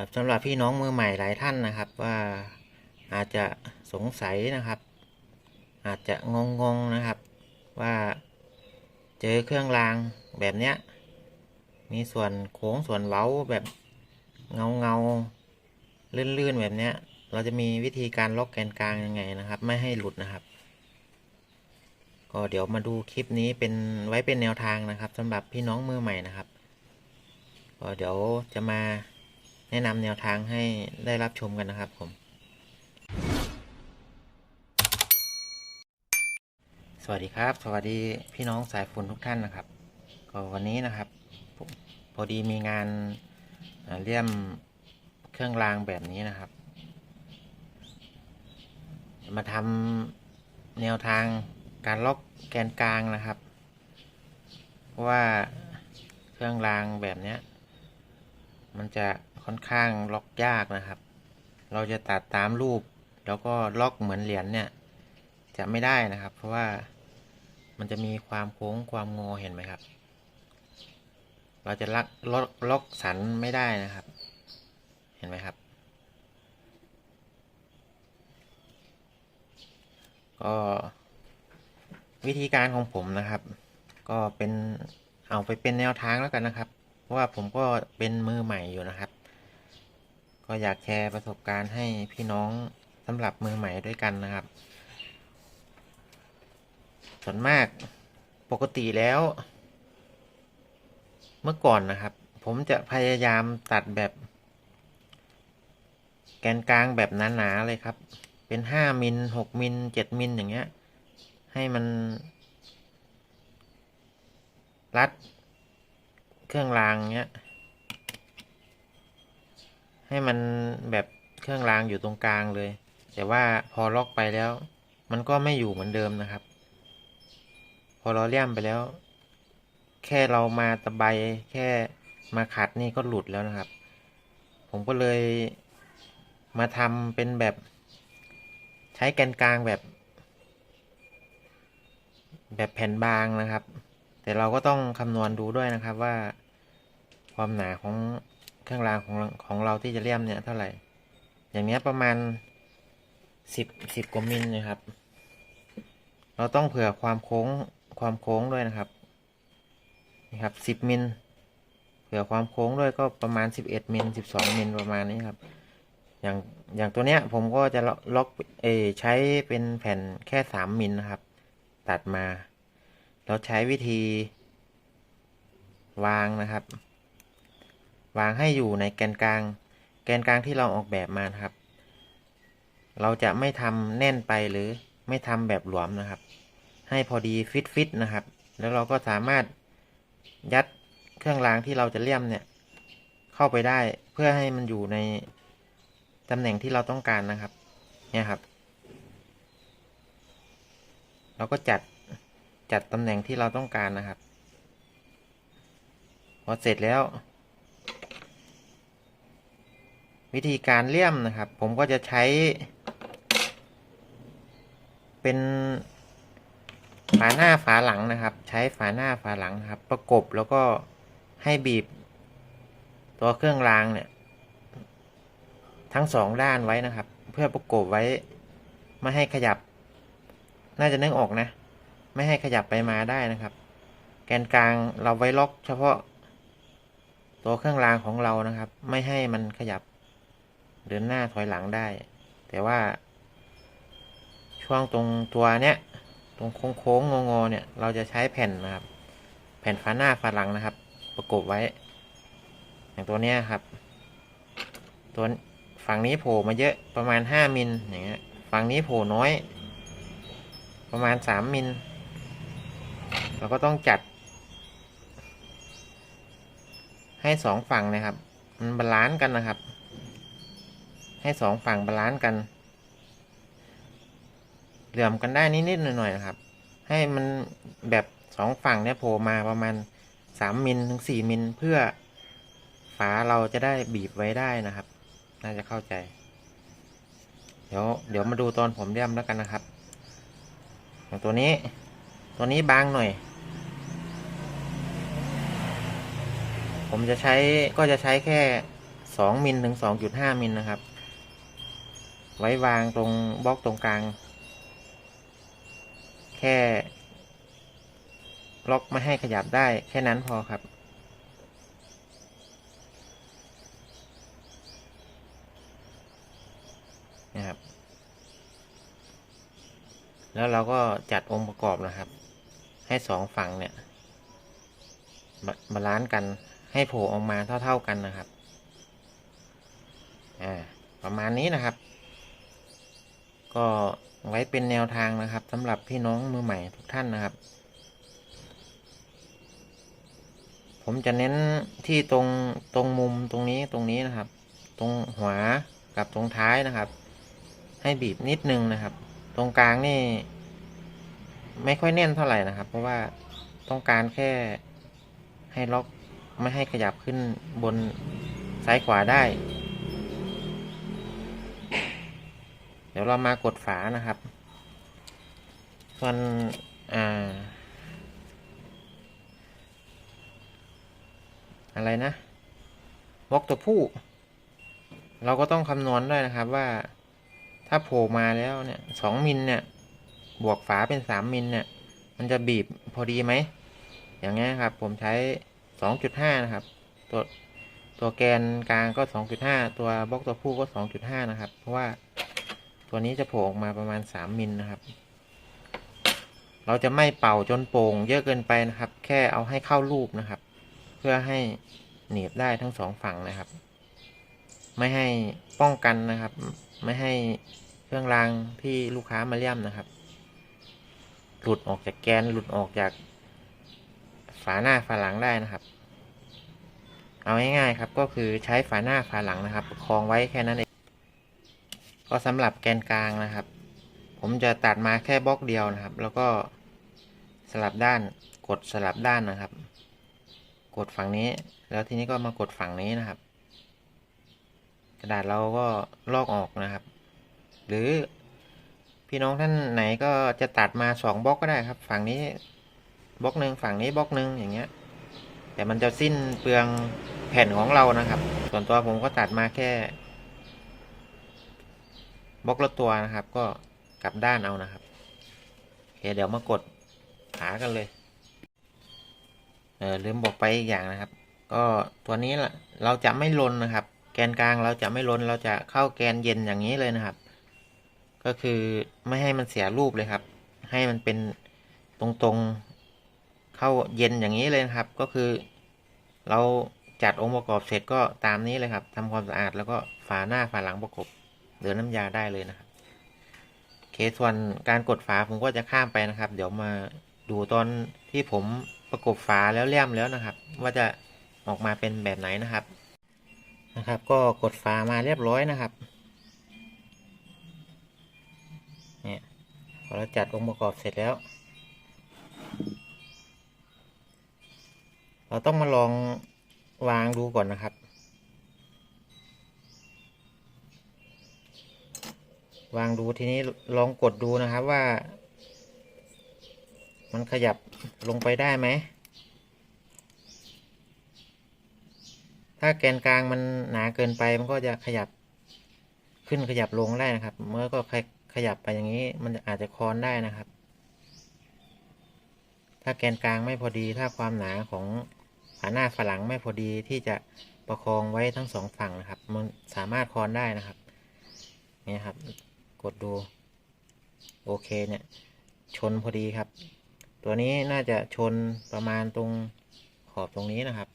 ครับสำหรับพี่น้องมือใหม่หลายท่านนะครับ ว่าอาจจะสงสัยนะครับ อาจจะงงงๆนะครับ ว่าเจอเครื่องรางแบบเนี้ยมีส่วนโค้งส่วนเว้าแบบเงาเงาลื่นๆแบบเนี้ย เราจะมีวิธีการล็อกแกนกลางยังไงนะครับ ไม่ให้หลุดนะครับ ก็เดี๋ยวมาดูคลิปนี้เป็นไว้เป็นแนวทางนะครับสำหรับพี่น้องมือใหม่นะครับก็เดี๋ยวจะมา แนะนำแนวทางให้ได้รับชมกันนะครับผม สวัสดีครับ สวัสดีพี่น้องสายฝนทุกท่านนะครับ ก็วันนี้นะครับ พอดีมีงานเลี่ยมเครื่องรางแบบนี้นะครับ มาทำแนวทางการล็อกแกนกลางนะครับ เพราะว่าเครื่องรางแบบเนี้ย มันจะค่อนข้างล็อกยากนะครับ เราจะตัดตามรูป แล้วก็ล็อกเหมือนเหรียญเนี่ย จะไม่ได้นะครับ เพราะว่ามันจะมีความโค้งความงอเห็นไหมครับ เราจะลักล็อกล็อกสันไม่ได้นะครับ เห็นไหมครับ ก็วิธีการของผมนะครับ ก็เป็นเอาไปเป็นแนวทางแล้วกันนะครับ ราะว่าผมก็เป็นมือใหม่อยู่นะครับ ก็อยากแชร์ประสบการณ์ให้พี่น้องสำหรับมือใหม่ด้วยกันนะครับ ส่วนมากปกติแล้ว เมื่อก่อนนะครับ ผมจะพยายามตัดแบบ แกนกลางแบบหนาๆเลยครับ เป็นห้ามิลหกมิลเจ็ดมิลอย่างเงี้ย ให้มันรัด เครื่องรางเงี้ย ให้มันแบบเครื่องรางอยู่ตรงกลางเลย แต่ว่าพอล็อกไปแล้ว มันก็ไม่อยู่เหมือนเดิมนะครับ พอเราเลี่ยมไปแล้ว แค่เรามาตะไบแค่มาขัดนี่ก็หลุดแล้วนะครับ ผมก็เลยมาทำเป็นแบบใช้แกนกลางแบบ แบบแผ่นบางนะครับ แต่เราก็ต้องคำนวณดูด้วยนะครับว่า ความหนาของเครื่องรางของของเราที่จะเลี่ยมเนี่ยเท่าไหร่ อย่างเนี้ยประมาณสิบสิบกว่ามิลนะครับ เราต้องเผื่อความโค้งความโค้งด้วยนะครับนี่ครับสิบมิลเผื่อความโค้งด้วยก็ประมาณสิบเอ็ดมิลสิบสองมิลประมาณนี้ครับ อย่างอย่างตัวเนี้ยผมก็จะล็อกเออใช้เป็นแผ่นแค่สามมิลนะครับ ตัดมา เราใช้วิธีวางนะครับ วางให้อยู่ในแกนกลาง แกนกลางที่เราออกแบบมานะครับ เราจะไม่ทำแน่นไปหรือไม่ทำแบบหลวมนะครับ ให้พอดีฟิตฟิตนะครับ แล้วเราก็สามารถยัดเครื่องรางที่เราจะเลี่ยมเนี่ย เข้าไปได้เพื่อให้มันอยู่ในตำแหน่งที่เราต้องการนะครับ เนี่ยครับ เราก็จัดจัดตำแหน่งที่เราต้องการนะครับ พอเสร็จแล้ว วิธีการเลี่ยมนะครับ ผมก็จะใช้เป็นฝาหน้าฝาหลังนะครับ ใช้ฝาหน้าฝาหลังครับ ประกบแล้วก็ให้บีบ ตัวเครื่องรางเนี่ย ทั้งสองด้านไว้นะครับ เพื่อประกบไว้ไม่ให้ขยับ น่าจะนึกออกนะ ไม่ให้ขยับไปมาได้นะครับ แกนกลางเราไว้ล็อกเฉพาะ ตัวเครื่องรางของเรานะครับ ไม่ให้มันขยับ เดินหน้าถอยหลังได้ แต่ว่า ช่วงตรงตัวเนี้ยตรงโค้งๆงอๆเนี่ย เราจะใช้แผ่นนะครับ แผ่นฝาหน้าฝาหลังนะครับ ประกบไว้ อย่างตัวเนี้ยครับ ตัวฝั่งนี้โผล่มาเยอะประมาณห้ามิลอย่างเงี้ยฝั่งนี้โผล่น้อย ประมาณสามมิลเราก็ต้องจัด ให้สองฝั่งนะครับ มันบาลานซ์กันนะครับ ให้สองฝั่งบาลานซ์กัน เหลื่อมกันได้นิดๆหน่อยๆนะครับ ให้มันแบบสองฝั่งเนี่ยโผล่มาประมาณสามมิลถึงสี่มิลเพื่อฝาเราจะได้บีบไว้ได้นะครับ น่าจะเข้าใจ เดี๋ยวเดี๋ยวมาดูตอนผมเลี่ยมแล้วกันนะครับอย่างตัวนี้ ตัวนี้บางหน่อย ผมจะใช้ก็จะใช้แค่สองมิลถึงสองจุดห้ามิลนะครับ ไว้วางตรงบล็อกตรงกลาง แค่ล็อกไม่ให้ขยับได้แค่นั้นพอครับ นะครับ แล้วเราก็จัดองค์ประกอบนะครับ ให้สองฝั่งเนี่ย บาลานซ์กันให้โผล่ออกมาเท่า ๆกันนะครับ อ่า ประมาณนี้นะครับ ก็ไว้เป็นแนวทางนะครับสำหรับพี่น้องมือใหม่ทุกท่านนะครับ ผมจะเน้นที่ตรงตรงมุมตรงนี้ตรงนี้นะครับ ตรงหัวกับตรงท้ายนะครับ ให้บีบนิดนึงนะครับ ตรงกลางนี่ ไม่ค่อยแน่นเท่าไหร่นะครับ เพราะว่าต้องการแค่ให้ล็อกไม่ให้ขยับขึ้นบนซ้ายขวาได้ เดี๋ยวเรามากดฝานะครับ ส่วนอ่า อะไรนะบล็อกตัวผู้ เราก็ต้องคำนวณด้วยนะครับว่าถ้าโผล่มาแล้วเนี่ยสองมิลเนี่ย บวกฝาเป็นสามมิลเนี่ย มันจะบีบพอดีไหม อย่างเงี้ยครับ ผมใช้สองจุดห้านะครับ ตัวตัวแกนกลางก็สองจุดห้าตัวบล็อกตัวผู้ก็สองจุดห้านะครับ เพราะว่า ตัวนี้จะโผล่ออกมาประมาณสามมิลนะครับ เราจะไม่เป่าจนโป่งเยอะเกินไปนะครับ แค่เอาให้เข้ารูปนะครับ เพื่อให้หนีบได้ทั้งสองฝั่งนะครับ ไม่ให้ป้องกันนะครับ ไม่ให้เครื่องรางที่ลูกค้ามาเลี่ยมนะครับ หลุดออกจากแกนหลุดออกจากฝาหน้าฝาหลังได้นะครับ เอาง่ายๆครับก็คือใช้ฝาหน้าฝาหลังนะครับคล้องไว้แค่นั้นเอง ก็สำหรับแกนกลางนะครับ ผมจะตัดมาแค่บล็อกเดียวนะครับ แล้วก็สลับด้านกดสลับด้านนะครับ กดฝั่งนี้ แล้วทีนี้ก็มากดฝั่งนี้นะครับ กระดาษเราก็ลอกออกนะครับ หรือพี่น้องท่านไหนก็จะตัดมาสองบล็อกก็ได้ครับ ฝั่งนี้บล็อกหนึ่งฝั่งนี้บล็อกหนึ่งอย่างเงี้ย แต่มันจะสิ้นเปลืองแผ่นของเรานะครับ ส่วนตัวผมก็ตัดมาแค่ บล็อกละตัวนะครับ ก็กลับด้านเอานะครับโอเคเดี๋ยวมากดขากันเลยเออลืมบอกไปอีกอย่างนะครับ ก็ตัวนี้ละเราจะไม่ลนนะครับ แกนกลางเราจะไม่ลนเราจะเข้าแกนเย็นอย่างนี้เลยนะครับ ก็คือไม่ให้มันเสียรูปเลยครับ ให้มันเป็นตรงๆเข้าเย็นอย่างนี้เลยครับ ก็คือ เราจัดองค์ประกอบเสร็จก็ตามนี้เลยครับทำความสะอาดแล้วก็ฝาหน้าฝาหลังประกบ เดือน้ำยาได้เลยนะครับเคส่วนการกดฝาผมก็จะข้ามไปนะครับ เดี๋ยวมาดูตอนที่ผมประกบฝาแล้วเลี่ยมแล้วนะครับ ว่าจะออกมาเป็นแบบไหนนะครับนะครับ ก็กดฝามาเรียบร้อยนะครับเนี่ยพอเราจัดองค์ประกอบเสร็จแล้ว เราต้องมาลองวางดูก่อนนะครับ วางดูทีนี้ลองกดดูนะครับว่า มันขยับลงไปได้ไหม ถ้าแกนกลางมันหนาเกินไปมันก็จะขยับขึ้นขยับลงได้นะครับ เมื่อก็ขยับไปอย่างนี้ มันอาจจะคลอนได้นะครับ ถ้าแกนกลางไม่พอดีถ้าความหนาของฝาหน้าฝาหลังไม่พอดีที่จะประคองไว้ทั้งสองฝั่งนะครับ มันสามารถคลอนได้นะครับนี่ครับ กดดู โอเคเนี่ย ชนพอดีครับ ตัวนี้น่าจะชนประมาณตรงขอบตรงนี้นะครับ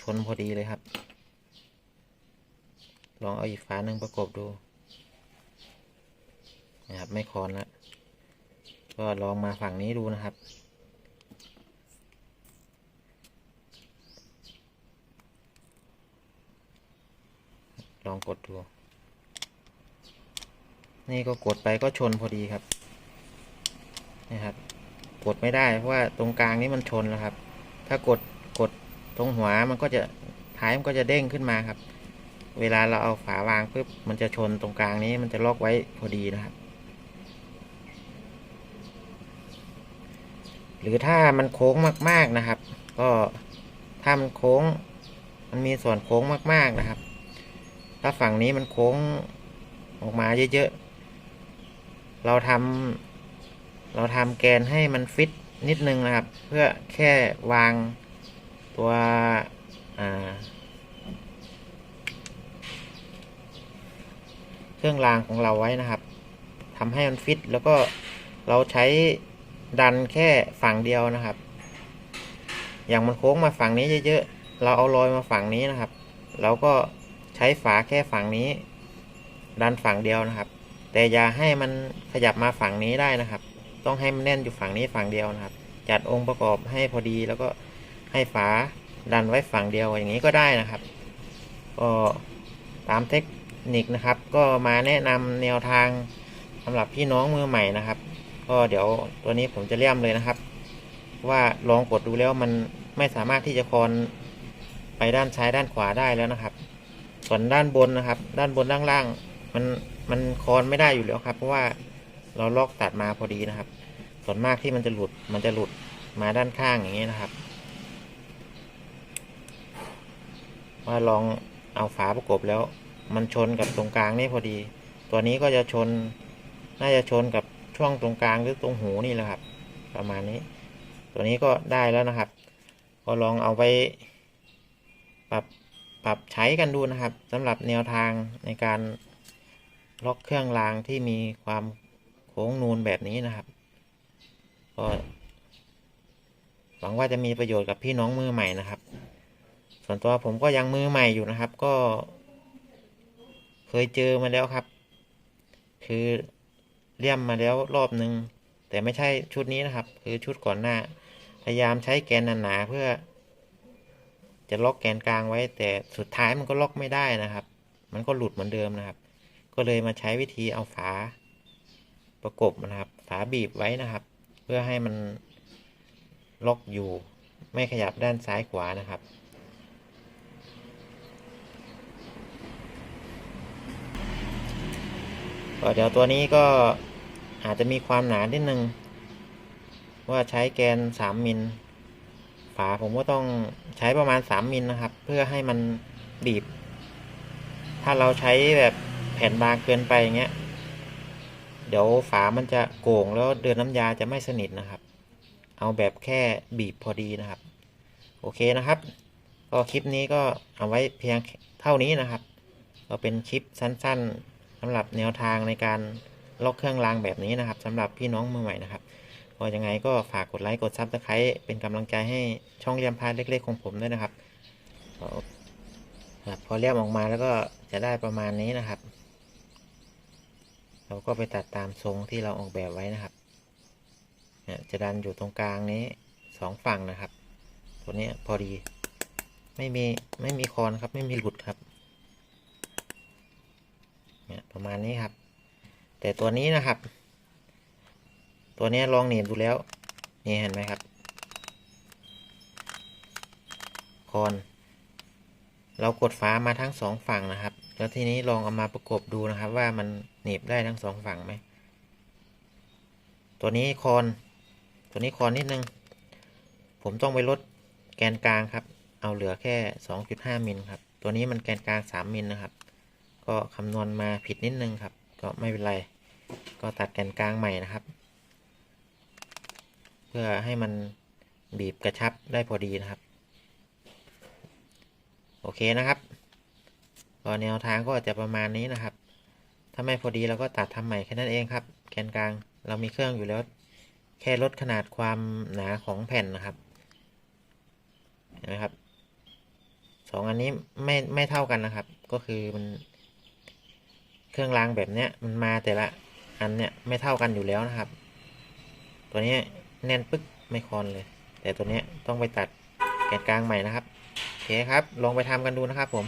ชนพอดีเลยครับ ลองเอาอีกฝาหนึ่งประกบดูนะครับไม่คอนแล้วก็ลองมาฝั่งนี้ดูนะครับ ลองกดดู นี่ก็กดไปก็ชนพอดีครับนะครับ กดไม่ได้เพราะว่าตรงกลางนี้มันชนแล้วครับ ถ้ากดกดตรงหัวมันก็จะท้ายมันก็จะเด้งขึ้นมาครับ เวลาเราเอาฝาวางปุ๊บมันจะชนตรงกลางนี้มันจะล็อกไว้พอดีนะครับ หรือถ้ามันโค้งมาก ๆนะครับ ก็ทถ้ามันโค้ง มันมีส่วนโค้งมาก ๆนะครับ ถ้าฝั่งนี้มันโค้งออกมาเยอะๆ เราทำเราทำแกนให้มันฟิตนิดนึงนะครับ เพื่อแค่วางตัวเครื่องรางของเราไว้นะครับทำให้มันฟิตแล้วก็เราใช้ดันแค่ฝั่งเดียวนะครับ อย่างมันโค้งมาฝั่งนี้เยอะๆ เราเอารอยมาฝั่งนี้นะครับ เราก็ ใช้ฝาแค่ฝั่งนี้ดันฝั่งเดียวนะครับ แต่อย่าให้มันขยับมาฝั่งนี้ได้นะครับ ต้องให้มันแน่นอยู่ฝั่งนี้ฝั่งเดียวนะครับ จัดองค์ประกอบให้พอดีแล้วก็ให้ฝาดันไว้ฝั่งเดียวอย่างนี้ก็ได้นะครับก็ตามเทคนิคนะครับ ก็มาแนะนำแนวทางสำหรับพี่น้องมือใหม่นะครับ ก็เดี๋ยวตัวนี้ผมจะเลี่ยมเลยนะครับ ว่าลองกดดูแล้วมันไม่สามารถที่จะคอนไปด้านซ้ายด้านขวาได้แล้วนะครับ ส่วนด้านบนนะครับ ด้านบนล่างๆมันมันคอนไม่ได้อยู่แล้วครับ เพราะว่าเราลอกตัดมาพอดีนะครับ ส่วนมากที่มันจะหลุดมันจะหลุดมาด้านข้างอย่างนี้นะครับ ว่าลองเอาฝาประกบแล้ว มันชนกับตรงกลางนี่พอดี ตัวนี้ก็จะชน น่าจะชนกับช่วงตรงกลางหรือตรงหูนี่แหละครับ ประมาณนี้ ตัวนี้ก็ได้แล้วนะครับ ก็ลองเอาไปปรับ ปรับใช้กันดูนะครับสำหรับแนวทางในการล็อกเครื่องรางที่มีความโค้งนูนแบบนี้นะครับ ก็หวังว่าจะมีประโยชน์กับพี่น้องมือใหม่นะครับ ส่วนตัวผมก็ยังมือใหม่อยู่นะครับ ก็ เคยเจอมาแล้วครับ คือเลี่ยมมาแล้วรอบหนึ่งแต่ไม่ใช่ชุดนี้นะครับ คือชุดก่อนหน้า พยายามใช้แกนหนาๆเพื่อ จะล็อกแกนกลางไว้ แต่สุดท้ายมันก็ล็อกไม่ได้นะครับ มันก็หลุดเหมือนเดิมนะครับ ก็เลยมาใช้วิธีเอาฝาประกบนะครับ ฝาบีบไว้นะครับ เพื่อให้มันล็อกอยู่ ไม่ขยับด้านซ้ายขวานะครับก็เดี๋ยวตัวนี้ก็อาจจะมีความหนานิดนึง ว่าใช้แกน 3 มิล ฝาผมก็ต้องใช้ประมาณ 3 มิลนะครับ เพื่อให้มันบีบ ถ้าเราใช้แบบแผ่นบางเกินไปอย่างเงี้ย เดี๋ยวฝามันจะโก่งแล้วเดินน้ำยาจะไม่สนิทนะครับ เอาแบบแค่บีบพอดีนะครับ โอเคนะครับ ก็คลิปนี้ก็เอาไว้เพียงเท่านี้นะครับ ก็เป็นคลิปสั้น ๆสำหรับแนวทางในการล็อกเครื่องรางแบบนี้นะครับสำหรับพี่น้องมือใหม่นะครับ ก็ยังไงก็ฝากกดไลค์กดซับสไครต์เป็นกำลังใจให้ช่องเรียมพาเล็กๆของผมด้วยนะครับครับพอเรียมออกมาแล้วก็จะได้ประมาณนี้นะครับ เราก็ไปตัดตามทรงที่เราออกแบบไว้นะครับจะดันอยู่ตรงกลางนี้สองฝั่งนะครับ ตัวนี้พอดี ไม่มีไม่มีคอนครับ ไม่มีหลุดครับเนี่ยประมาณนี้ครับ แต่ตัวนี้นะครับ ตัวนี้ลองเหนียบดูแล้ว นี่เห็นไหมครับ คอน เรากดฟ้ามาทั้งสองฝั่งนะครับ แล้วทีนี้ลองเอามาประกบดูนะครับ ว่ามันหนีบได้ทั้งสองฝั่งไหม ตัวนี้คอน ตัวนี้คอนนิดนึง ผมต้องไปลดแกนกลางครับ เอาเหลือแค่ 2.5มิลครับ ตัวนี้มันแกนกลาง 3มิลนะครับ ก็คำนวณมาผิดนิดนึงครับ ก็ไม่เป็นไร ก็ตัดแกนกลางใหม่นะครับ พื่อให้มันบีบกระชับได้พอดีนะครับ โอเคนะครับก็แนวทางก็จะประมาณนี้นะครับ ถ้าไม่พอดีเราก็ตัดทำใหม่แค่นั้นเองครับ แกนกลางเรามีเครื่องอยู่แล้ว แค่ลดขนาดความหนาของแผ่นนะครับเห็นไหมครับสองอันนี้ไม่ไม่เท่ากันนะครับ ก็คือมันเครื่องรางแบบเนี้ยมันมาแต่ละอันเนี้ยไม่เท่ากันอยู่แล้วนะครับ ตัวนี้ แน่นปึ๊กไม่คอนเลย แต่ตัวนี้ต้องไปตัดแกนกลางใหม่นะครับโอเคครับลองไปทำกันดูนะครับผม